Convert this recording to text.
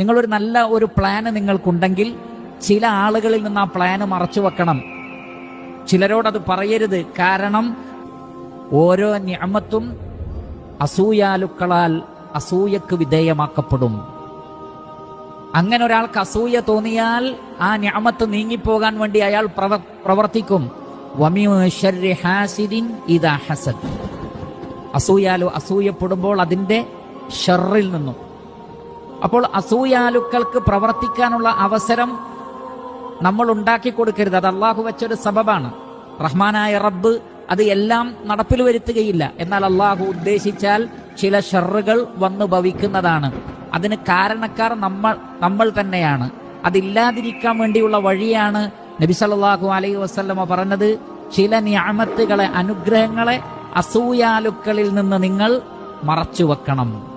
നിങ്ങളൊരു നല്ല ഒരു പ്ലാന് നിങ്ങൾക്കുണ്ടെങ്കിൽ ചില ആളുകളിൽ നിന്ന് ആ പ്ലാന് മറച്ചു വെക്കണം. ചിലരോടത് പറയരുത്. കാരണം ഓരോ ഞാമത്തും അസൂയാലുക്കളാൽ അസൂയക്ക് വിധേയമാക്കപ്പെടും. അങ്ങനെ ഒരാൾക്ക് അസൂയ തോന്നിയാൽ ആ ഞാമത്ത് നീങ്ങിപ്പോകാൻ വേണ്ടി അയാൾ പ്രവ- പ്രവർത്തിക്കും. അസൂയാലു അസൂയപ്പെടുമ്പോൾ അതിന്റെ ഷെറിൽ നിന്നും. അപ്പോൾ അസൂയാലുക്കൾക്ക് പ്രവർത്തിക്കാനുള്ള അവസരം നമ്മൾ ഉണ്ടാക്കി കൊടുക്കരുത്. അത് അള്ളാഹു വെച്ചൊരു സബബാണ്. റഹ്മാനായ റബ്ബ് അത് എല്ലാം നടപ്പിൽ വരുത്തുകയില്ല. എന്നാൽ അള്ളാഹു ഉദ്ദേശിച്ചാൽ ചില ഷെറുകൾ വന്നു ഭവിക്കുന്നതാണ്. അതിന് കാരണക്കാർ നമ്മൾ നമ്മൾ തന്നെയാണ്. അതില്ലാതിരിക്കാൻ വേണ്ടിയുള്ള വഴിയാണ് നബി സല്ലല്ലാഹു അലൈഹി വസല്ലമ പറഞ്ഞത് ചില ഞാമത്തുകളെ അനുഗ്രഹങ്ങളെ അസൂയാലുക്കളിൽ നിന്ന് നിങ്ങൾ മറച്ചു വെക്കണം